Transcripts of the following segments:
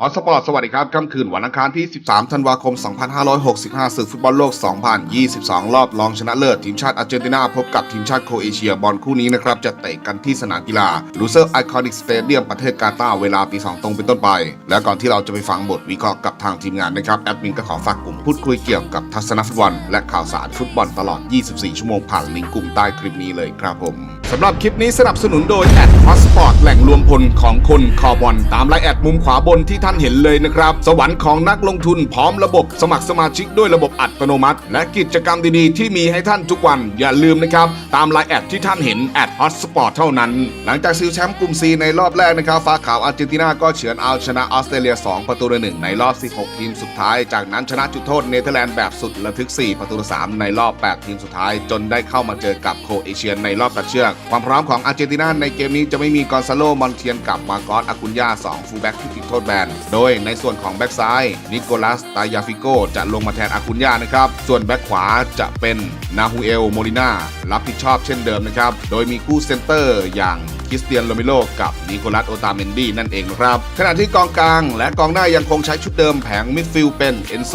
ออสปอร์ตสวัสดีครับค่ำคืนวันอังคารที่ 13 ธันวาคม 2565ศึกฟุตบอลโลก 2022 รอบรองชนะเลิศ ทีมชาติอาร์เจนตินาพบกับทีมชาติโครเอเชียบอลคู่นี้นะครับ จะเตะกันที่สนามกีฬาลูเซอร์ไอคอนิกสเตเดียมประเทศกาตาร์เวลาตี 2 ตรงเป็นต้นไป และก่อนที่เราจะไปฟังบทวิเคราะห์กับทางทีมงานนะครับ แอดมินก็ขอฝากกลุ่มพูดคุยเกี่ยวกับทัศนฟุตบอลและข่าวสารฟุตบอลตลอด 24 ชั่วโมงผ่านลิงก์กลุ่มใต้คลิปนี้เลยครับผม สำหรับคลิปนี้สนับสนุนโดยแอดพาสปอร์ตแหล่งรวมพลของคนคอบอลตามไลน์แอดมุมขวาบนที่ท่านเห็นเลยนะครับ สวรรค์ของนักลงทุนพร้อมระบบสมัครสมาชิกด้วยระบบอัตโนมัติ และกิจกรรมดีๆ ที่มีให้ท่านทุกวันอย่าลืมนะครับ ตามไลน์แอดที่ท่านเห็นแอดพาสปอร์ตเท่านั้น หลังจากซิลแชมป์กลุ่ม C ในรอบแรกนะครับฟ้าขาวอาร์เจนตินาก็เฉือนเอาชนะออสเตรเลีย 2 ประตูต่อหนึ่งในรอบ 16 ทีมสุดท้าย จากนั้นชนะจุดโทษเนเธอร์แลนด์แบบสุดระทึก 4 ประตูต่อ3ในรอบ 8 ทีมสุดท้าย จนได้เข้ามาเจอกับโคเอเชียในรอบตัดเชือกความพร้อมของอาร์เจนตินาในเกมนี้จะไม่มีกอนซาโลมอนเทียนกับมาโกอสอากุนยา2ฟูลแบ็กที่ติดโทษแบน โดยในส่วนของแบ็กซ้ายนิโคลัสตายาฟิโกจะลงมาแทนอากุนยานะครับ ส่วนแบ็กขวาจะเป็นนาฮูเอลโมลิน่ารับผิดชอบเช่นเดิมนะครับ โดยมีคู่เซนเตอร์อย่าง คริสเตียนโรมิโลกับนิโคลัสโอตาเมนดีนั่นเองนะครับ ขณะที่กองกลางและกองหน้ายังคงใช้ชุดเดิมแผงมิดฟิลด์เป็นเอนโซ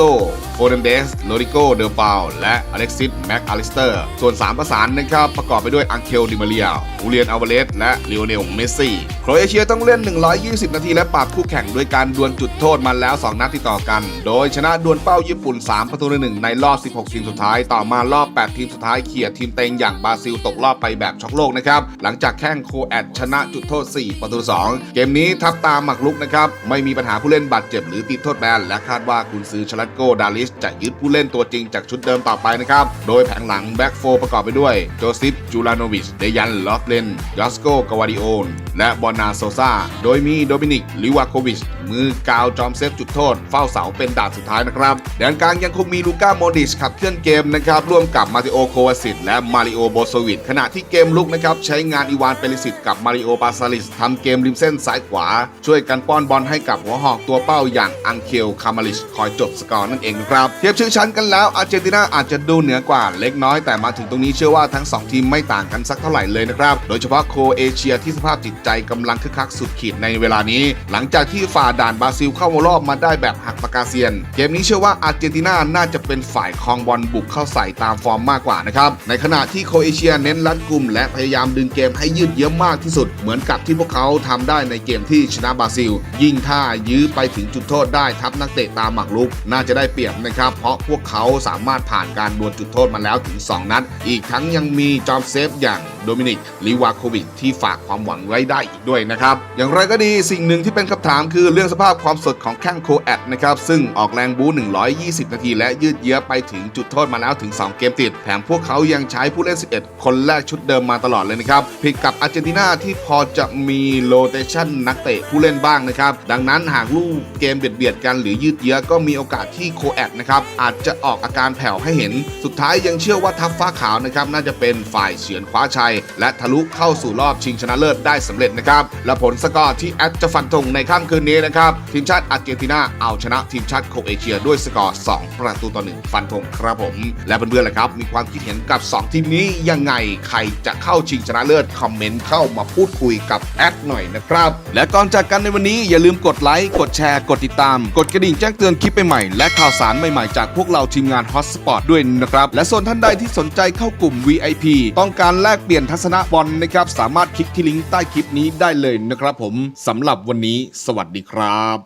โฟเดนเดสโลริโกเดลปาและอเล็กซิสแม็กอลิสเตอร์ ส่วน 3 ประสานนะครับ ประกอบไปด้วยอังเคลดิมาเรียอูเลียนอัลวาเลสและลิโอเนลเมสซี่โครเอเชียต้องเล่น 120 นาทีและปราบคู่แข่งด้วยการดวลจุดโทษมาแล้ว 2 นัดติดต่อกัน โดยชนะดวลเป้าญี่ปุ่น 3 ประตูต่อหนึ่งในรอบ 16 ทีมสุดท้าย ต่อมารอบ 8 ทีมสุดท้ายเขี่ยทีมเต็งอย่างบราซิลตกรอบไปแบบช็อกโลกนะครับ หลังจากแข่งโคแอดชนะจุดโทษ 4 ประตู 2 เกมนี้ทับตามหมักลุกนะครับ ไม่มีปัญหาผู้เล่นบาดเจ็บหรือติดโทษแบนและคาดว่ากุนซือชลัดโกดาลิสจะยึดผู้เล่นตัวจริงจากชุดเดิมต่อไปนะครับ โดยแผงหลังแบ็กโฟประกอบไปด้วย โจซิฟจูลานวิชเดยันลอฟเลนยอสโกกาวาดิโอนและบอนาโซซาโดยมีโดมินิกลิวาโควิชมือกาวจอมเซฟจุดโทษ เฝ้าเสาเป็นด่านสุดท้ายนะครับแดนกลางยังคงมีลูก้าโมดิชขับเคลื่อนเกมนะครับร่วมกับมาติโอโควาสิตและมาริโอโบโซวิชขณะที่เกมลุกนะครับใช้งานอีวานเปริสิตกับมาริโอปาซาลิสทำเกมริมเส้นซ้ายขวา ช่วยกันป้อนบอลให้กับหัวหอกตัวเป้าอย่างอังเคลคามาลิชคอยจบสกอร์นั่นเองครับ เทียบชื่อชั้นกันแล้วอาร์เจนตินาอาจจะดูเหนือกว่าเล็กน้อยแต่มาถึงตรงนี้เชื่อว่าทั้งสองทีมไม่ต่างกันสักเท่าไหร่เลยนะครับ โดยเฉพาะโคเอเชียที่สภาพจิตใจกำลังคึกคักสุดขีดในเวลานี้ หลังจากที่ฝ่าด่านบราซิลเข้ารอบมาได้แบบหักปากกาเซียน เกมนี้เชื่อว่าอาร์เจนตินาน่าจะเป็นฝ่ายครองบอลบุกเข้าใส่ตามฟอร์มมากกว่านะครับในขณะที่โคเอเชียเน้นรัดกุมและพยายามดึงเกมให้ยืดเยื้อมากที่สุด เหมือนกับที่พวกเขาทำได้ในเกมที่ชนะบราซิล ยิ่งถ้ายื้อไปถึงจุดโทษได้ทับนักเตะตามหมากลุก น่าจะได้เปรียบนะครับ เพราะพวกเขาสามารถผ่านการดวลจุดโทษมาแล้วถึง 2 นัด อีกทั้งยังมีจอมเซฟอย่าง โดมินิกลิวาโควิชที่ฝากความหวังไว้ได้อีกด้วยนะครับ อย่างไรก็ดีสิ่งหนึ่งที่เป็นคำถามคือเรื่องสภาพความสดของแข้งโคแอดนะครับซึ่งออกแรงบู๊120 นาที และยืดเยื้อไปถึงจุดโทษมาแล้วถึง 2 เกมติด แถมพวกเขายังใช้ผู้เล่น 11 คนแรกชุดเดิมมาตลอดเลยนะครับผิดกับอาร์เจนตินาที่พอจะมีโรเตชันนักเตะผู้เล่นบ้างนะครับดังนั้นหากลูกเกมเบียดๆกันหรือยืดเยื้อก็มีโอกาสที่โคแอดนะครับอาจจะออกอาการแผ่วให้เห็น สุดท้ายยังเชื่อว่าทัพฟ้าขาวนะครับน่าจะเป็นฝ่ายเฉือนคว้าชัยและทะลุเข้าสู่รอบชิงชนะเลิศได้สำเร็จนะครับและผลสกอร์ที่แอดจะฟันธงในค่ำคืนนี้นะครับทีมชาติอาร์เจนตินาเอาชนะทีมชาติโคเอเชียด้วยสกอร์ 2 ประตูต่อ1ฟันธงครับผม และเพื่อนๆล่ะครับ มีความคิดเห็นกับ 2 ทีมนี้ยังไงใครจะเข้าชิงชนะเลิศคอมเมนต์เข้ามาพูดคุยกับแอดหน่อยนะครับ และก่อนจากกันในวันนี้อย่าลืมกดไลค์กดแชร์ กดติดตาม กดกระดิ่งแจ้งเตือนคลิปใหม่ๆและข่าวสารใหม่ๆจากพวกเราทีมงาน Hotspot ด้วยนะครับและส่วนท่านใดที่สนใจเข้ากลุ่ม VIP ต้องการแลกเปลี่ยนนทัศนะบอลนะครับ สามารถคลิกที่ลิงก์ใต้คลิปนี้ได้เลยนะครับผมสำหรับวันนี้ สวัสดีครับ